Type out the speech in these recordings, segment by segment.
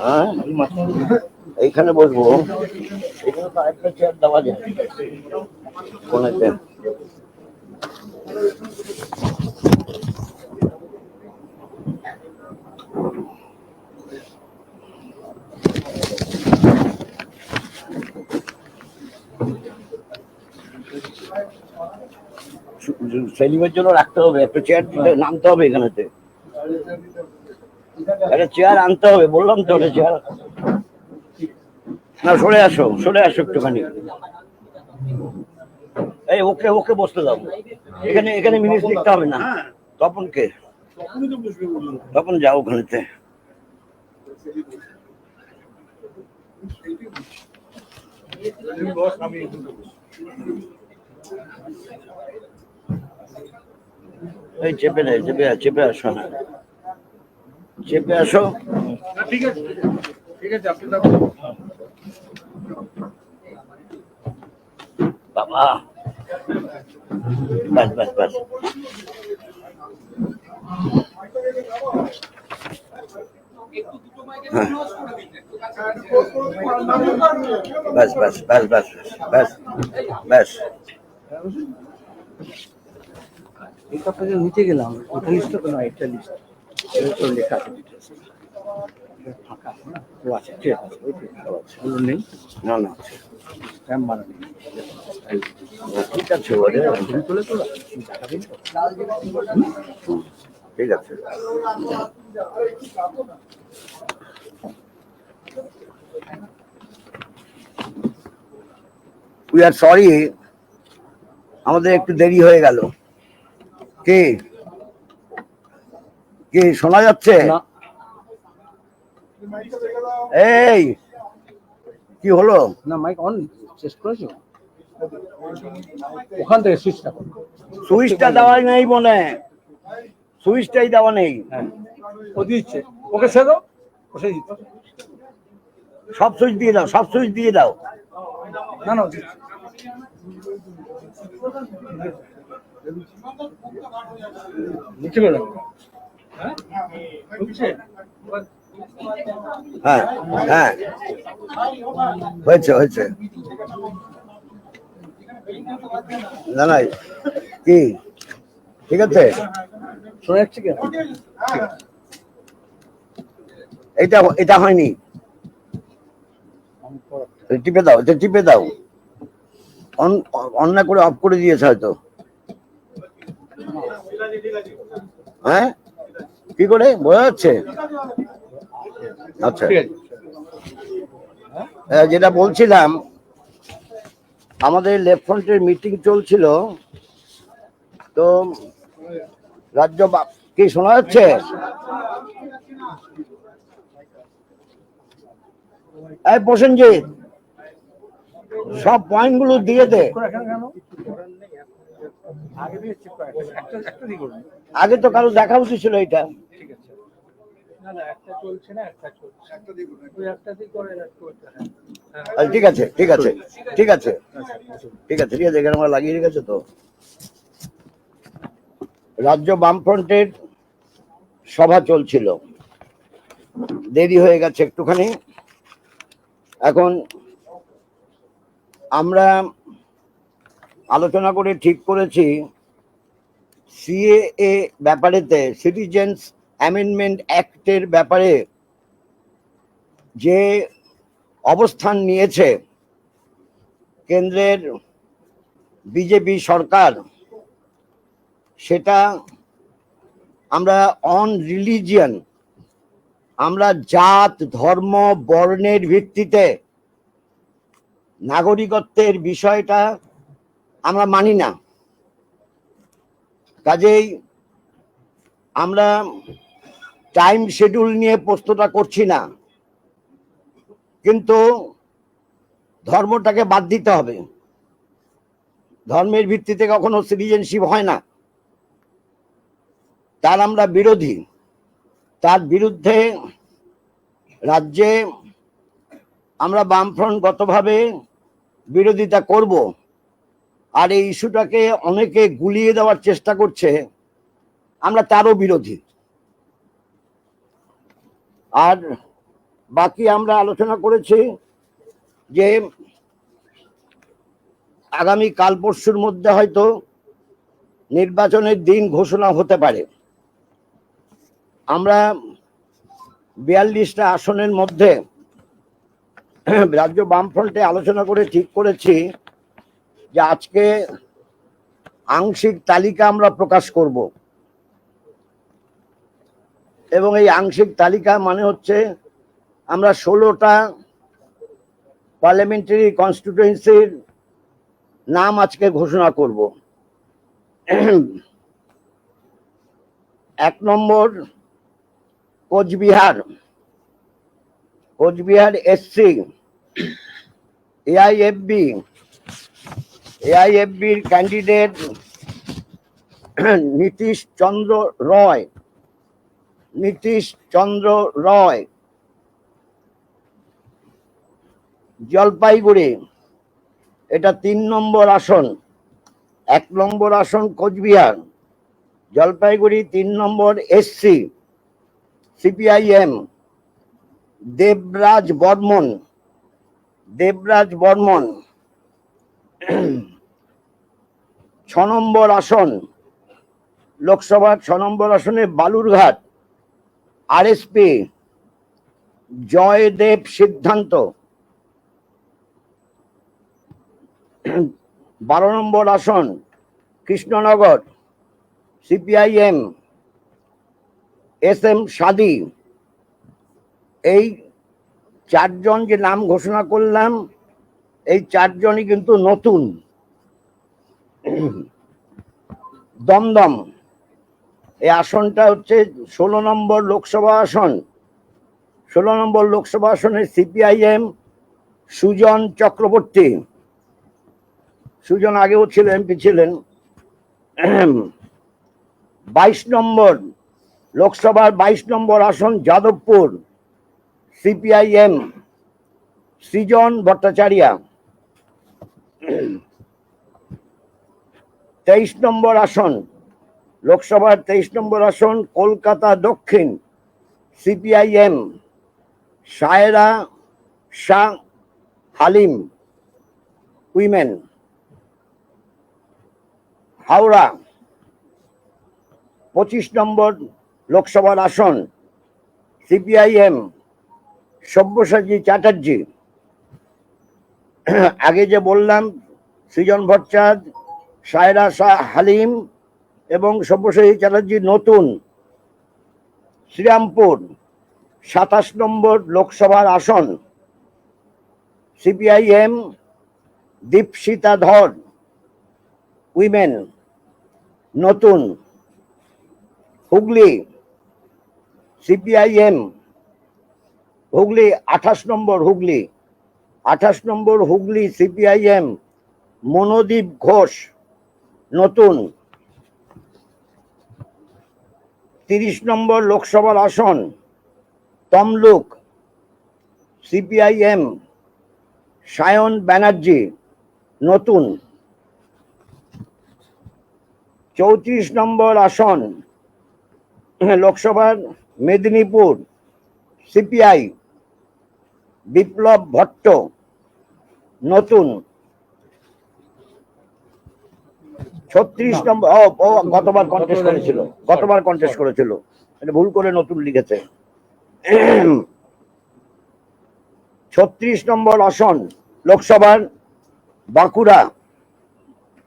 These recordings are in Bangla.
হ্যাঁ। এইখানে বসবো। এখানে তো একটা চেয়ার দেওয়া যায়। কোনাতে সেলিমের জন্য রাখতে হবে, একটা চেয়ার নামতে হবে এখানেতে। একটা চেয়ার আনতে হবে, বললাম তো একটা চেয়ার না, সরে আসো সরে আসো একটুখানি। এই ওকে ওকে বসতে দাও। এখানে এখানে মিনিট লিখতে হবে না। তপনকে তপন যাও ওখানেতে। এই চেপে নেই চেপে চেপে আসো না। চেপে আসো। ঠিক আছে। ঠিক আছে আপনি বাবা। বাস বাস বাস হ্যাঁ বাস বাস বাস বাস বাস বাস এই কাপড়ের নিচে গেলাম ওটা লিস্ট তো নয় এটা লিস্ট এটা তো লেখা আছে। details। এটা ফাঁকা আছে না? ও আছে ঠিক আছে ওই ঠিক আছে। নেই? না না স্ট্যাম্প মারা নেই। ঠিক আছে ওরে ছবি তুলে তো ঠিক আছে। উই আর সরি আমাদের একটু দেরি হয়ে গেল। কি? কি শোনা যাচ্ছে? না। এই কি হলো? না মাইক অন শেষ করেছ? ওখান থেকে সুইচটা সুইচটা দেওয়া নেই মনে। সুইচটাই দেওয়া নেই। হ্যাঁ। ও দিচ্ছে। ওকে সে দাও বসে দিচ্ছে। সব সুইচ দিয়ে দাও সব সুইচ দিয়ে দাও। না না ও দিচ্ছে। নিচে করে হ্যাঁ? হ্যাঁ হ্যাঁ। হয়েছে হয়েছে। না না কি? ঠিক আছে? শোনা যাচ্ছে কি? এটা এটা হয়নি। টিপে দাও এটা টিপে দাও। অন অন্যায় করে অফ করে দিয়েছে হয়তো। হ্যাঁ? কি করে? বোঝা যাচ্ছে? আচ্ছা। আহ, যেটা বলছিলাম আমাদের লেফট ফ্রন্টের মিটিং চলছিল তো রাজ্য কি শোনা যাচ্ছে? প্রসেনজিৎ সব পয়েন্টগুলো দিয়ে দে। আগে তো কারও দেখা উচিত ছিল এটা না না একটা চলছে না একটা চলছে। একটা দিয়ে ওই একটা দিয়ে করে রাখতে হ্যাঁ। আচ্ছা, ঠিক আছে ঠিক আছে ঠিক আছে। ঠিক আছে ঠিক আছে এখানে আমরা লাগিয়ে রেখেছে তো? রাজ্য বামফ্রন্টের সভা চলছিল। দেরি হয়ে গেছে একটুখানি। এখন আমরা আলোচনা করে ঠিক করেছি সিএএ ব্যাপারেতে সিটিজেন্স অ্যামেন্ডমেন্ট অ্যাক্টের ব্যাপারে যে অবস্থান নিয়েছে, কেন্দ্রের বিজেপি সরকার, সেটা আমরা অন রিলিজিয়ান আমরা জাত, ধর্ম, বর্ণের ভিত্তিতে নাগরিকত্বের বিষয়টা আমরা মানি না। কাজেই আমরা টাইম শিডিউল নিয়ে প্রশ্নটা করছি না। কিন্তু ধর্মটাকে বাদ দিতে হবে। ধর্মের ভিত্তিতে কখনো সিটিজেনশিপ হয় না। তার আমরা বিরোধী। তার বিরুদ্ধে রাজ্যে আমরা বামফ্রন্টগতভাবে বিরোধিতা করব। আর এই ইস্যুটাকে অনেকে গুলিয়ে দেওয়ার চেষ্টা করছে। আমরা তারও বিরোধী। আর বাকি আমরা আলোচনা করেছি যে আগামী কাল পরশুর মধ্যে হয়তো নির্বাচনের দিন ঘোষণা হতে পারে। আমরা বিয়াল্লিশটা আসনের মধ্যে রাজ্য বামফ্রন্টে আলোচনা করে ঠিক করেছি যে আজকে আংশিক তালিকা আমরা প্রকাশ করব। এবং এই আংশিক তালিকা মানে হচ্ছে আমরা ষোলোটা পার্লামেন্টারি কনস্টিটুয়েন্সির নাম আজকে ঘোষণা করব। এক নম্বর কোচবিহার। কোচবিহার এসসি এআইএফবি এআইএফবির ক্যান্ডিডেট নীতিশ চন্দ্র রয়। নীতিশ চন্দ্র রয়। জলপাইগুড়ি, এটা তিন নম্বর আসন, এক নম্বর আসন কোচবিহার, জলপাইগুড়ি তিন নম্বর এসসি, সিপিআইএম, দেবরাজ বর্মন দেবরাজ বর্মন। ছ নম্বর আসন, লোকসভার ছ নম্বর আসনে বালুরঘাট আরএসপি জয়দেব সিদ্ধান্ত বারো নম্বর আসন, Krishnanagar CPIM S M Sadi এই চারজন যে নাম ঘোষণা করলাম, এই চারজনই কিন্তু নতুন। দমদম এই আসনটা হচ্ছে ষোলো নম্বর লোকসভা আসন। ষোলো নম্বর লোকসভা আসনে সিপিআইএম সুজন চক্রবর্তী। সুজন আগেও ছিল, এমপি ছিলেন। বাইশ নম্বর লোকসভার বাইশ নম্বর আসন যাদবপুর, সিপিআইএম সৃজন ভট্টাচার্যা। তেইশ নম্বর আসন লোকসভার তেইশ নম্বর আসন, কলকাতা দক্ষিণ, সিপিআইএম, সায়রা শাহ হালিম, উইমেন, হাওড়া, পঁচিশ নম্বর লোকসভার আসন, সিপিআইএম, সব্যসাচী চ্যাটার্জি। আগে যে বললাম, সৃজন ভট্টাচার্য, সায়রা শাহ হালিম এবং সব্যসাচী চ্যাটার্জি নতুন শ্রীরামপুর, সাতাশ নম্বর লোকসভার আসন, সিপিআইএম, দীপশিতা ধর, উইমেন, নতুন হুগলি, সিপিআইএম, হুগলি, আঠাশ নম্বর হুগলি, আঠাশ নম্বর হুগলি সিপিআইএম, মনোদীপ ঘোষ, নতুন তিরিশ নম্বর লোকসভার আসন, তমলুক, সিপিআইএম, সায়ন ব্যানার্জি, নতুন। চৌত্রিশ নম্বর আসন, লোকসভার মেদিনীপুর, সিপিআই, বিপ্লব ভট্ট, নতুন। ছত্রিশ নম্বর ও গতবার কন্টেস্ট করেছিল গতবার কন্টেস্ট করেছিল। এটা ভুল করে নতুন লিখেছে। ছত্রিশ নম্বর আসন লোকসভার বাঁকুড়া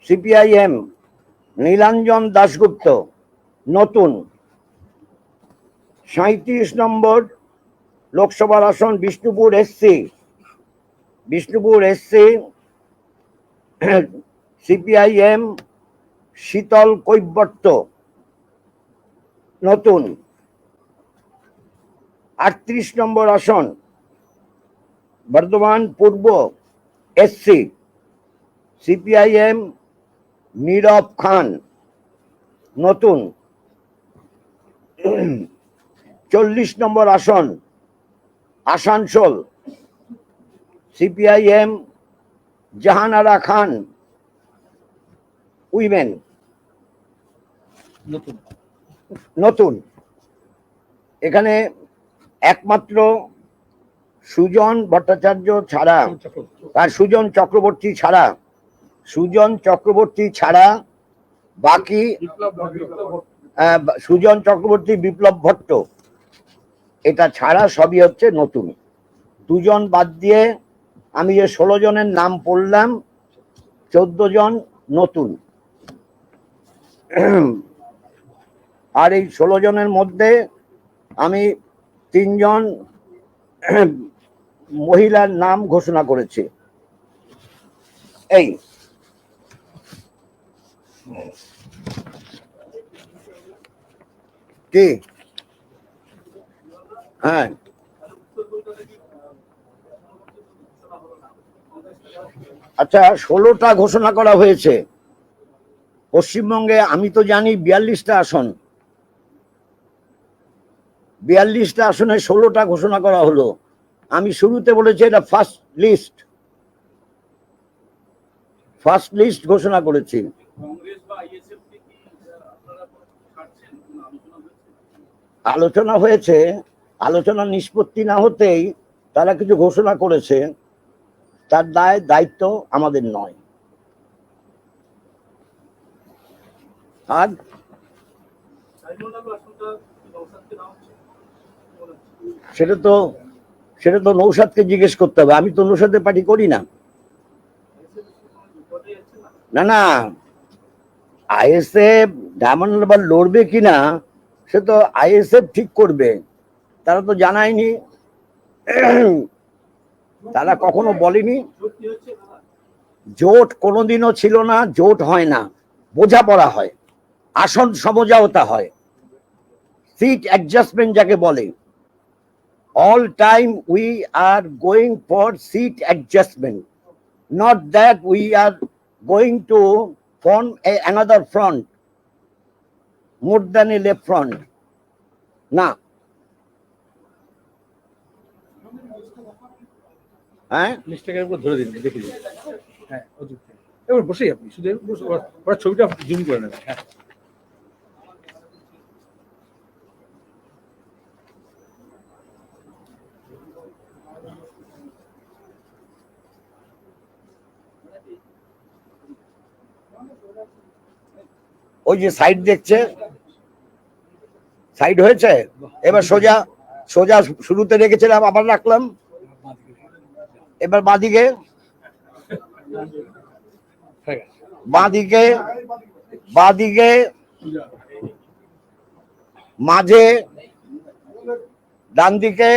সিপিআইএম নীলাঞ্জন দাশগুপ্ত নতুন। সাঁত্রিশ নম্বর লোকসভার আসন Bishnupur SC. Bishnupur SC CPIM Sheetal Kaibarta, নতুন। আটত্রিশ নম্বর আসন, বর্ধমান পূর্ব এসসি সিপিআইএম নীরব খান, নতুন। চল্লিশ নম্বর আসন, আসানসোল সিপিআইএম জাহানারা খান উইমেন। নতুন। নতুন। এখানে একমাত্র সুজন ভট্টাচার্য ছাড়া আর সুজন চক্রবর্তী ছাড়া সুজন চক্রবর্তী ছাড়া বাকি সুজন চক্রবর্তী বিপ্লব ভট্ট। এটা ছাড়া সবই হচ্ছে নতুন। দুজন বাদ দিয়ে আমি যে ষোলো জনের নাম পড়লাম চোদ্দ জন নতুন। আর এই ষোলো জনের মধ্যে আমি তিনজন মহিলার নাম ঘোষণা করেছি। এই। কি? হ্যাঁ। আচ্ছা ষোলোটা ঘোষণা করা হয়েছে। পশ্চিমবঙ্গে আমি তো জানি বিয়াল্লিশটা আসন। বিয়াল্লিশটা আসনে ষোলোটা ঘোষণা করা হলো। আমি শুরুতে বলেছি এটা ফার্স্ট লিস্ট ফার্স্ট লিস্ট ঘোষণা করেছি। আলোচনা হয়েছে, আলোচনা নিষ্পত্তি না হতেই তারা কিছু ঘোষণা করেছে। তার দায়, দায়িত্ব আমাদের নয় আর সাইমন আলু আসনটা কি নৌসাদকে দেওয়া হচ্ছে কি মনে হচ্ছে? সেটা তো সেটা তো নৌসাদকে জিজ্ঞেস করতে হবে। আমি তো নৌসাদের পার্টি করি না। না না। না আইএসএফ ডায়মন্ড হারবার লড়বে কিনা সে তো আইএসএফ ঠিক করবে। তারা তো জানায়নি। তারা কখনো বলেনি। কি জোট কোনোদিনও ছিল না, জোট হয় না। বোঝাপড়া হয়। আসন সমঝাওতা হয়। সিট অ্যাডজাস্টমেন্ট যাকে বলে। All time we are going for seat adjustment not that we are going to form a another front more than a left front না। হ্যাঁ? লিস্টটাকে একবার ধরে দিন হ্যাঁ এবার বসেই আপনি, শুধু ছবিটা জুম করে নেবে হ্যাঁ ওই যে সাইড দেখছে? সাইড হয়েছে? এবার সোজা সোজা শুরুতে রেখেছিলাম, আবার রাখলাম। এবার বাঁদিকে। বাঁদিকে বাঁদিকে, মাঝে ডান দিকে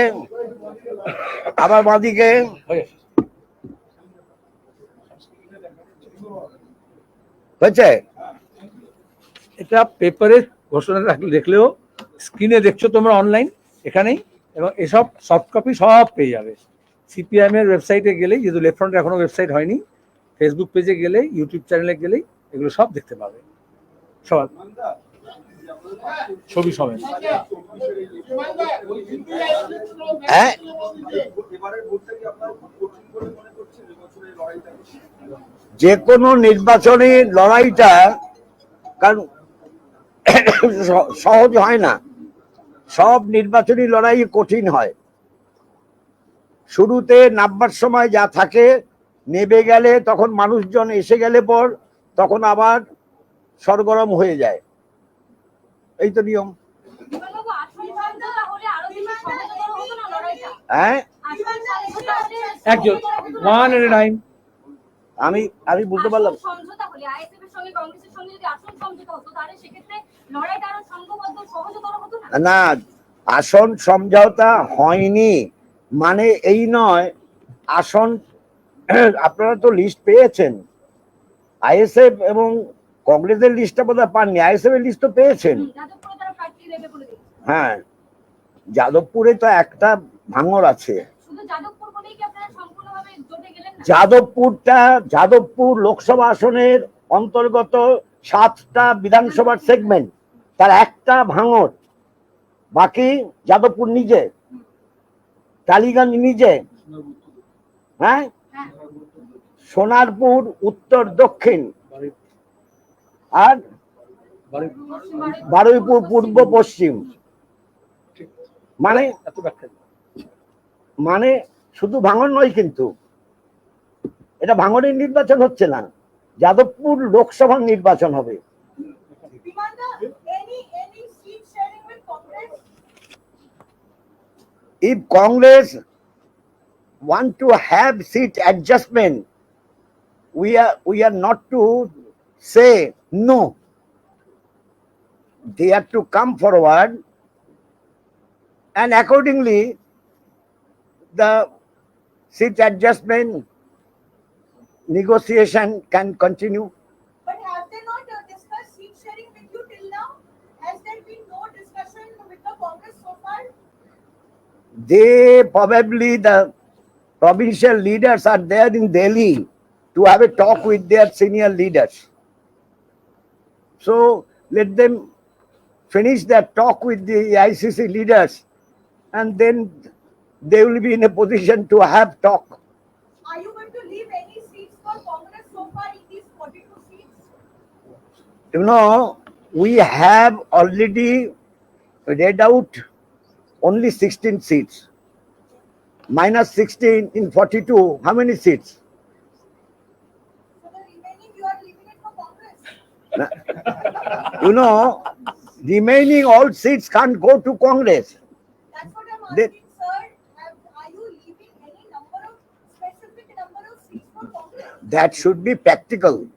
আবার বাঁদিকে হয়ে গেছে হয়েছে? এটা পেপারে ঘোষণা দেখলেও স্ক্রিনে দেখছ তোমরা অনলাইন এখানেই এবং এসব সফট কপি সব পেয়ে যাবে। সিপিআইএম এর ওয়েবসাইটে গেলেই যেহেতু লেফট ফ্রন্টের এখনও ওয়েবসাইট হয়নি ফেসবুক পেজে গেলেই ইউটিউব চ্যানেলে গেলেই এগুলো সব দেখতে পাবে। সব ছবি সমেত। হ্যাঁ? যে কোনো নির্বাচনী লড়াইটা কারণ সহজ হয় না। সব নির্বাচনী লড়াই কঠিন হয়। শুরুতে নামবার সময় যা থাকে নেবে গেলে তখন মানুষজন এসে গেলে পর তখন আবার সরগরম হয়ে যায়। এই তো নিয়ম। বিমলবাবু, আসল সমঝোতা হলে আরও বেশি সহজতর হতো না লড়াইটা? হ্যাঁ? একজন। ওয়ান এট এ টাইম আমি আমি বুঝতে পারলাম। না? আসন সমঝোতা হয়নি। মানে এই নয় আসন আপনারা তো লিস্ট পেয়েছেন। আইএসএফ এবং কংগ্রেসের লিস্টটা বোধহয় পাননি আইএসএফ এর লিস্ট তো পেয়েছেন। হ্যাঁ যাদবপুরে তো একটা ভাঙর আছে। যাদবপুরটা, যাদবপুর লোকসভা আসনের অন্তর্গত সাতটা বিধানসভার সেগমেন্ট তার একটা ভাঙর, বাকি যাদবপুর নিজে, টালিগঞ্জ নিজে হ্যাঁ সোনারপুর, উত্তর, দক্ষিণ, আর বারুইপুর, পূর্ব, পশ্চিম মানে। মানে শুধু ভাঙন নয় কিন্তু, এটা ভাঙনের নির্বাচন হচ্ছে না, যাদবপুর লোকসভা নির্বাচন হবে। If Congress one two have seat adjustment we are we are not to say no they are to come forward and accordingly the seat adjustment negotiation can continue. But have they not uh, discussed seat sharing with you till now? Has there been no discussion with the Congress so far? They probably the provincial leaders are there in Delhi to have a talk with their senior leaders. So let them finish their talk with the ICC leaders and then they will be in a position to have talk. Are you going to leave any seats for Congress so far in these forty-two seats? You know, we have already read out only 16 seats. Minus 16 in 42, how many seats? So the remaining you are leaving it for Congress? you know, remaining all seats can't go to Congress. That's what I'm asking, sir. Have, are you leaving any number of, specific number of seats for Congress? That should be practical.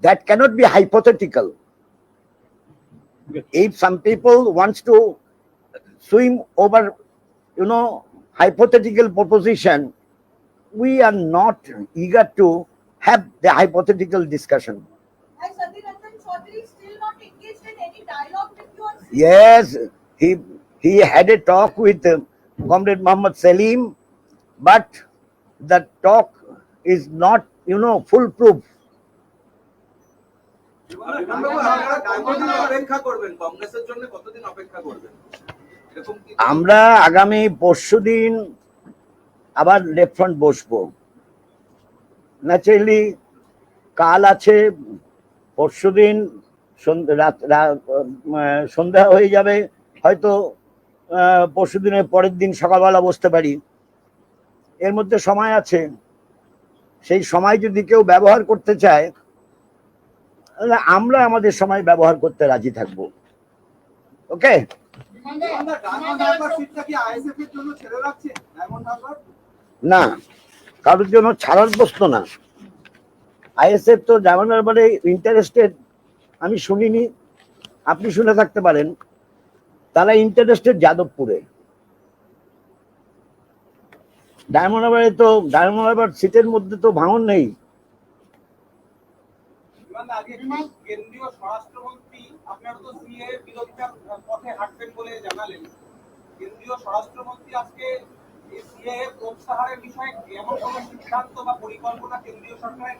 That cannot be hypothetical. If some people wants to swim over, you know, hypothetical proposition, we are not eager to have the hypothetical discussion. Has Adhir Ranjan Chaudhary still not engaged in any dialogue with you on seats? Yes, he he had a talk with uh, Comrade Muhammad Salim, but the talk is not, you know, foolproof. আমরা আগামী পরশুদিন আবার লেফট ফ্রন্ট বসবো। ন্যাচারালি কাল আছে সন্ধ্যে- রাত সন্ধ্যা হয়ে যাবে। হয়তো পরশু দিনের পরের দিন সকালবেলা বসতে পারি। এর মধ্যে সময় আছে। সেই সময় যদি কেউ ব্যবহার করতে চায়, তাহলে আমরা আমাদের সময় ব্যবহার করতে রাজি থাকব। ওকে? না, কারোর জন্য ছাড়ার প্রশ্ন না। আইএসএফ তো ডায়মন্ড হারবারে ইন্টারেস্টেড আমি শুনিনি। আপনি শুনে থাকতে পারেন। তারা ইন্টারেস্টেড যাদবপুরে। ডায়মন্ড তো, ডায়মন্ড সিটের মধ্যে তো ভাঙন নেই। কেন্দ্রীয়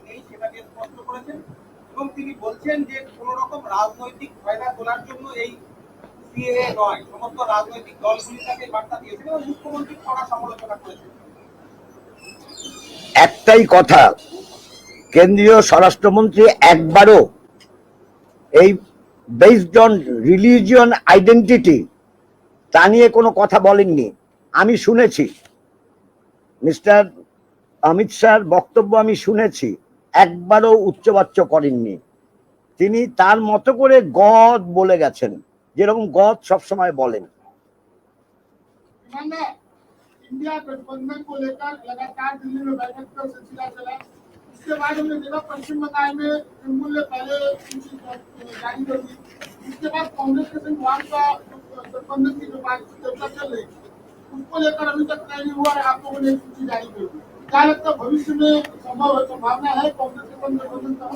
নেই সেটাকে স্পষ্ট করেছেন এবং তিনি বলছেন যে কোন রকম রাজনৈতিক ফায়দা তোলার জন্য এই সিএ নয়, সমস্ত রাজনৈতিক দলগুলি তাকে বার্তা দিয়েছেন এবং মুখ্যমন্ত্রী কড়া সমালোচনা করেছেন। একটাই কথা, কেন্দ্রীয় স্বরাষ্ট্রমন্ত্রী একবারও এই বেসড অন রিলিজিয়ন আইডেন্টিটি তা নিয়ে কোনো কথা বলেননি। আমি শুনেছি, মিস্টার অমিত শাহর বক্তব্য আমি শুনেছি, একবারও উচ্চবাচ্য করেননি। তিনি তার মতো করে গদ বলে গেছেন, যেরকম গদ সবসময় বলেন। इंडिया गठबंधन को लेकर लगातार दिल्ली में बैठक का सिलसिला चला। इसके बाद हमने देखा, पश्चिम बंगाल में तृणमूल ने पहले जारी कर दी। उसके बाद कांग्रेस के संग का गठबंधन की जो चर्चा चल रही उसको लेकर अभी तक तय नहीं हुआ और आप लोगों ने सूची जारी कर दी। क्या लगता है भविष्य में संभव है, संभावना है कांग्रेस के संग गठबंधन का?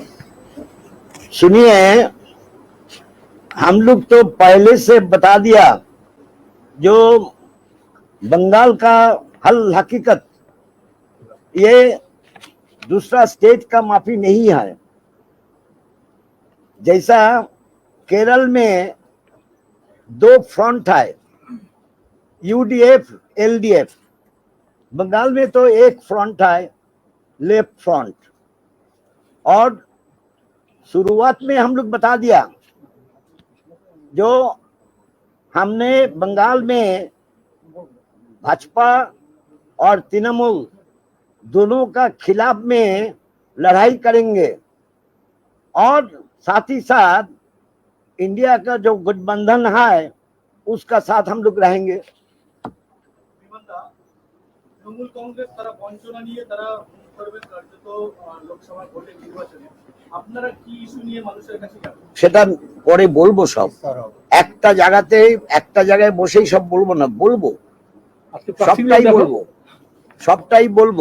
सुनिए, हम लोग तो पहले से बता दिया, जो बंगाल का हल हकीकत, ये दूसरा स्टेट का माफ़ी नहीं है। जैसा केरल में दो फ्रंट है यूडीएफ एलडीएफ बंगाल में तो एक फ्रंट है लेफ़्ट फ्रंट और शुरुआत में हम लोग बता दिया, जो हमने बंगाल में भाजपा और तृणमूल दोनों का खिलाफ में लड़ाई करेंगे और साथ ही साथ इंडिया का जो गठबंधन है उसका साथ हम लोग रहेंगे বিমানদা তৃণমূল কংগ্রেস তারা বঞ্চনা নিয়ে তারা মুখ করবেন কার্যত আহ, লোকসভা ভোটে নির্বাচনে আপনারা কি ইস্যু নিয়ে মানুষের কাছে যাবেন সেটা পরে বলবো সব একটা জায়গাতে একটা জায়গায় বসেই সব বলবো না বলবো আজকে প্রার্থীগুলো সবটাই বলব। সবটাই বলব।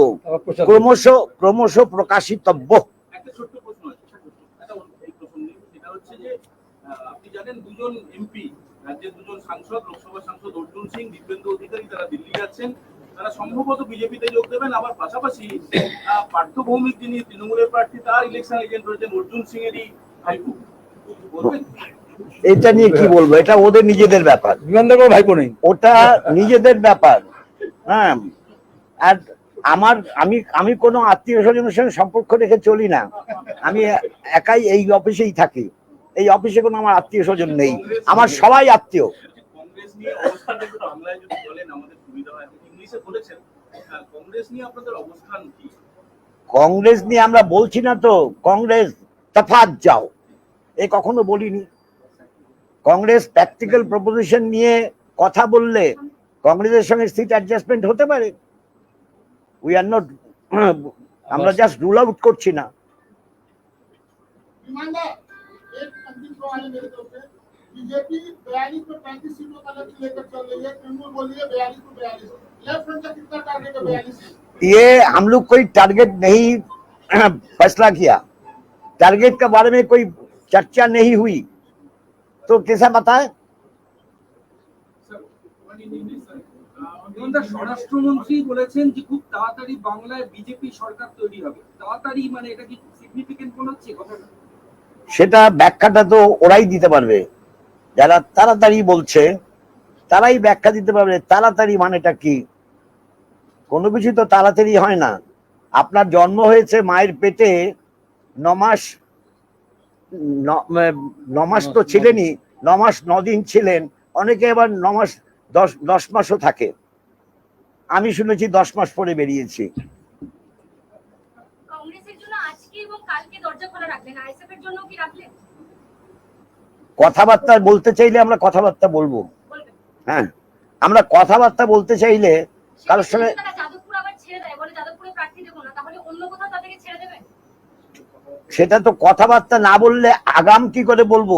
ক্রমশ ক্রমশ প্রকাশিতব্য একটা ছোট্ট প্রশ্ন আছে একটা এই প্রশ্ন নিয়ে সেটা হচ্ছে যে আহ, আপনি জানেন দুজন এমপি রাজ্যের দুজন সাংসদ লোকসভা সাংসদ অর্জুন সিং দিব্যেন্দু অধিকারী তারা দিল্লি যাচ্ছেন। তারা সম্ভবত বিজেপিতে যোগ দেবেন। আবার পাশাপাশি আহ, পার্থ ভৌমিক যিনি তৃণমূলের প্রার্থী তার ইলেকশন এজেন্ট রয়েছেন অর্জুন সিং এরই বলবেন এটা নিয়ে কি বলব? এটা ওদের নিজেদের ব্যাপার। বিমানদার কোনো ভাইপো নেই। ওটা নিজেদের ব্যাপার। হ্যাঁ। আর আমার আমি আমি কোনো আত্মীয় স্বজনের সঙ্গে সম্পর্ক রেখে চলি না। আমি একাই এই অফিসেই থাকি। এই অফিসে কোনো আমার আত্মীয় স্বজন নেই। আমার সবাই আত্মীয়। কংগ্রেস নিয়ে আমরা বলছি না তো। কংগ্রেস তফাত যাও। এ কখনো বলিনি। কংগ্রেস প্র্যাকটিক্যাল প্রপোজিশন নিয়ে কথা বললে কংগ্রেসের সঙ্গে সিট অ্যাডজাস্টমেন্ট হতে পারে উই আর নট আমরা জাস্ট রুল আউট করছি না ईमानदार एक अंतिम सवाल है मेरे तरफ से बीजेपी बयालीस में पैंतीस सीटों का लक्ष्य लेकर चल रही है तृणमूल बोल रही है बयालीस में बयालीस लेफ्ट फ्रंट का कितना टारगेट है बयालीस ये हम लोग कोई टारगेट नहीं फैसला किया टारगेट के बारे में कोई चर्चा नहीं हुई तो कैसा बताए বিমানদা স্বরাষ্ট্রমন্ত্রী বলেছেন যে খুব তাড়াতাড়ি বাংলায় বিজেপি সরকার তৈরি হবে তাড়াতাড়ি মানে এটা কি সিগনিফিকেন্ট মনে হচ্ছে কথাটা সেটা ব্যাখ্যাটা তো ওরাই দিতে পারবে যারা তাড়াতাড়ি বলছে তারাই ব্যাখ্যা দিতে পারবে তাড়াতাড়ি মানেটা কি কোনো কিছু তো তাড়াতাড়ি হয় না আপনার জন্ম হয়েছে মায়ের পেটে নমাস ন- নমাস তো ছিলেনই নমাস। নদিন ছিলেন অনেকে আবার নমাস দশ দশ মাসও থাকে। আমি শুনেছি দশ মাস পরে বেরিয়েছি। কংগ্রেসের জন্য আজকে এবং কালকে দরজা খোলা রাখলেন আইএসএফ এর জন্য কি রাখলেন? কথাবার্তা বলতে চাইলে আমরা কথাবার্তা বলব। হ্যাঁ আমরা কথাবার্তা বলতে চাইলে কারোর সঙ্গে তারা যাদবপুর আবার ছেড়ে দেয় বলে যাদবপুরে প্রার্থী দেবো না তাহলে অন্য কোথাও তাদেরকে ছেড়ে দেবেন সেটা তো কথাবার্তা না বললে আগাম কি করে বলব?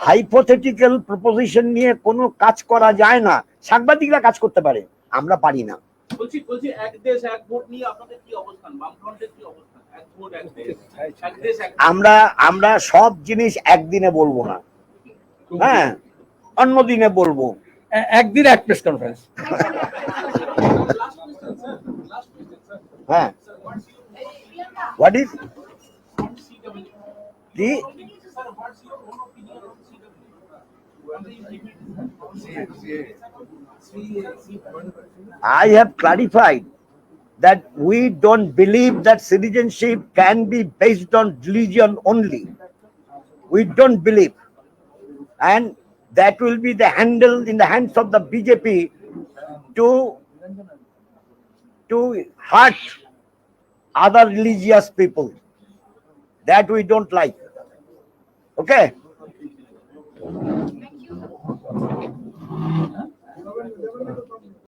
হাইপোথেটিক্যাল প্রপোজিশন নিয়ে কোনো কাজ করা যায় না। সাংবাদিকরা কাজ করতে পারে আমরা পারি না। বলছি বলছি এক দেশ এক ভোট নিয়ে আপনাদের কি অবস্থান? বামফ্রন্টের কি অবস্থান? এক ভোট এক দেশ এক দেশ এক আমরা আমরা সব জিনিস একদিনে বলব না। হ্যাঁ অন্য দিনে বলব। একদিন এক press conference last question sir last question sir হ্যাঁ। Sir what is I have clarified that we don't believe that citizenship can be based on religion only. We don't believe. And that will be the handle in the hands of the BJP to, to hurt other religious people. That we don't like. Okay.